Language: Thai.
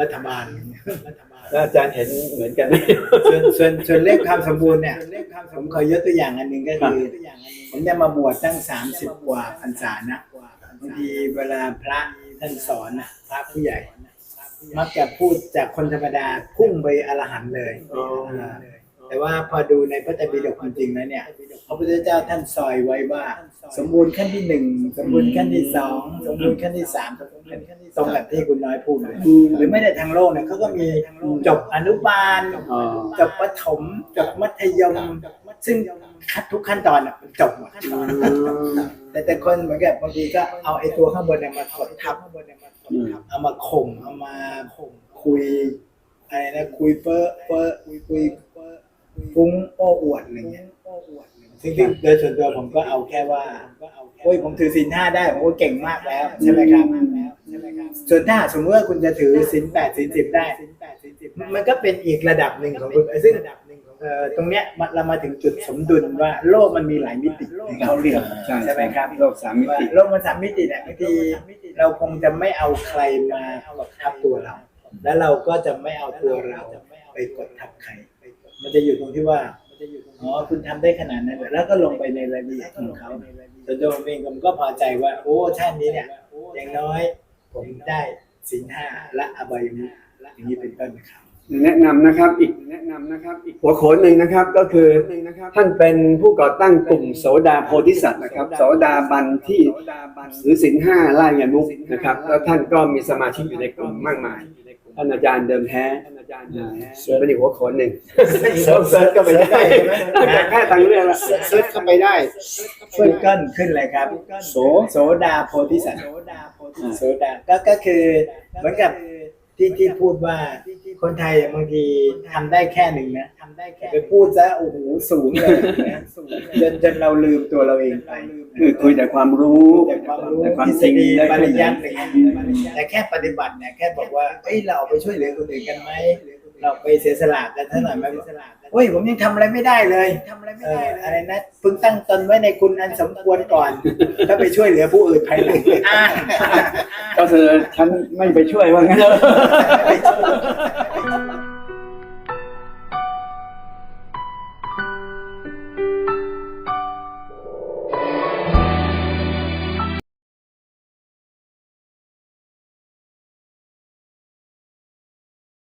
รัฐบาลรัฐบาลแล้วอาจารย์เห็นเหมือนกันไหมส่วนส่วนส่วนเลขความสมบูรณ์เนี่ยผมขอยกตัวอย่างอันหนึ่งก็คือผมจะมาบวชตั้งสามสิบกว่าพรรษานะบางทีเวลาพระท่านสอนนะพระผู้ใหญ่ มักจะพูดจากคนธรรมดาพุ่งไปอรหันต์เลยอ๋ออ่า แต่ว่าพอดูในพระไตรปิฎกจริงๆแล้วเนี่ยพระพุทธเจ้าท่านซอยไว้ว่า สมบูรณ์ขั้นที่หนึ่งสมบูรณ์ขั้นที่สองสมบูรณ์ขั้นที่สามสมบูรณ์ขั้นที่ตรงกับที่คุณน้อยพูดเลยหรือไม่ได้ทางโลกเนี่ยเขาก็มีจบอนุบาลจบประถมจบมัธยมซึ่งทุกขั้นตอนมันจบหมดแต่แต่คนเหมือนกับบางทีก็เอาไอ้ตัวข้างบนเนี่ยมากดทับเอามาข่มเอามาคุยอะไรนะคุยเป้อเป้อคุยคุย ฟุ้งโอ้อวดอะไรเงี้ยซึ่งซึ่งโดยส่วนตัวผมก็เอาแค่ว่าโอ้ยผมถือศีลห้าได้ผมก็เก่งมากแล้วใช่ไหมครับส่วนถ้าสมมติว่าคุณจะถือศีลแปดศีลสิบได้มันก็เป็นอีกระดับหนึ่งของคุณซึ่งเอ่อตรงเนี้ยมันเรามาถึงจุดสมดุลว่าโลกมันมีหลายมิติเขาเรียกใช่ใช่ไหมครับโลกสามมิว่าติโลกมันสามมิติเนี่ยบางทีเราคงจะไม่เอาใครมากดทับตัวเรา แล้วเราก็จะไม่เอาตัวเราไปกดทับใคร มันจะอยู่ตรงที่ว่าอ๋อคุณทำได้ขนาดนั้นเหรอแล้วก็ลงไปในรายละเอียดของเขาแต่โดยผมเองผมก็พอใจว่า โอ้ชาตินี้เนี่ยอย่างน้อยผมได้สินห้าและอบายมุขอย่างนี้เป็นต้นนะครับแนะนำนะครับอีกแนะนำนะครับอีกหัวโขนหนึ่งนะครับก็คือท่านเป็นผู้ก่อตั้งกลุ่มโสดาโพธิสัตว์นะครับโสดาบันที่หรือสินห้าไล่เงินมุกนะครับแล้วท่านก็มีสมาชิกอยู่ในกลุ่มมากมาย ท่านอาจารย์เดิมแท้อ่าเป็นอีกหัวโขนหนึ่งเซิร์ชเซิร์ชก็ไปได้แต่แค่ทางเรื่องละเซิร์ชเข้าไปได้ขึ้นก้นขึ้นเลยครับ โสโสดาโพธิสัตว์โสดาก็ก็คือเหมือนกับที่ที่พูดว่าคนไทยบางทีทำได้แค่หนึ่งนะทำได้แค่ไปพูดซะโอ้โหสูงเลยนะจนจนเราลืมตัวเราเองไป คือคุยแต่ความรู้แต่ความรู้แต่ความทฤษจริงฎีได้ปขึ้นริยัติอะไรเงี้ยแต่แค่ปฏิบัติเนี่ยแค่บอกว่าเอ้ยเราเอาไปช่วยเหลือคนอื่นกันไหมเราไปเสียสละกันเท่าไหร่ไหมเฮ้ยผมยังทำอะไรไม่ได้เลยทำอะไรไม่ได้อะไรนะพึงตั้งตนไว้ในคุณอันสมควรก่อนก็ไปช่วยเหลือผู้อื่นภายหลังอ่าก็คือฉันไม่ไปช่วยว่างั้น